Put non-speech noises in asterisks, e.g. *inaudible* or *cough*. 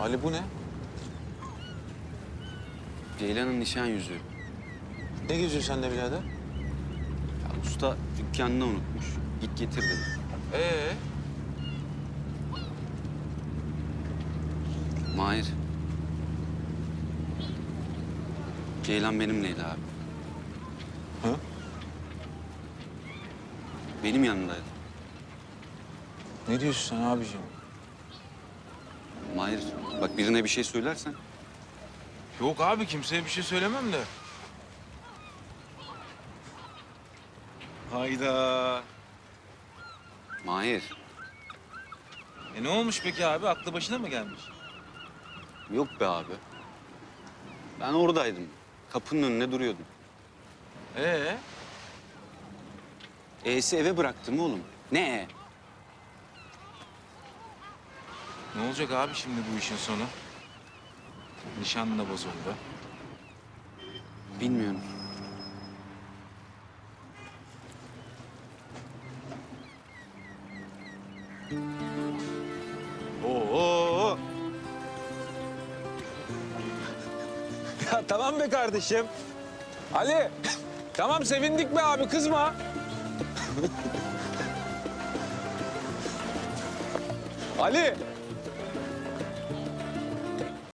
Ali bu ne? Ceylan'ın nişan yüzüğü. Ne geziyor sende birader? Ya usta dükkanını unutmuş. Git getir dedi. Ee? Mahir. Ceylan benimleydi abi. Hı? Benim yanımdaydı. Ne diyorsun sen abiciğim? Mahir bak birine bir şey söylersen Yok abi kimseye bir şey söylemem de. Hayda. Mahir. E ne olmuş peki abi? Aklı başına mı gelmiş? Yok be abi. Ben oradaydım. Kapının önüne duruyordum. Ee? E'si eve bıraktım oğlum. Ne E? Ne olacak abi şimdi bu işin sonu? Nişan da bozuldu. Bilmiyorum. Oo. *laughs* ya tamam be kardeşim. Ali. Tamam sevindik be abi kızma. *laughs* Ali.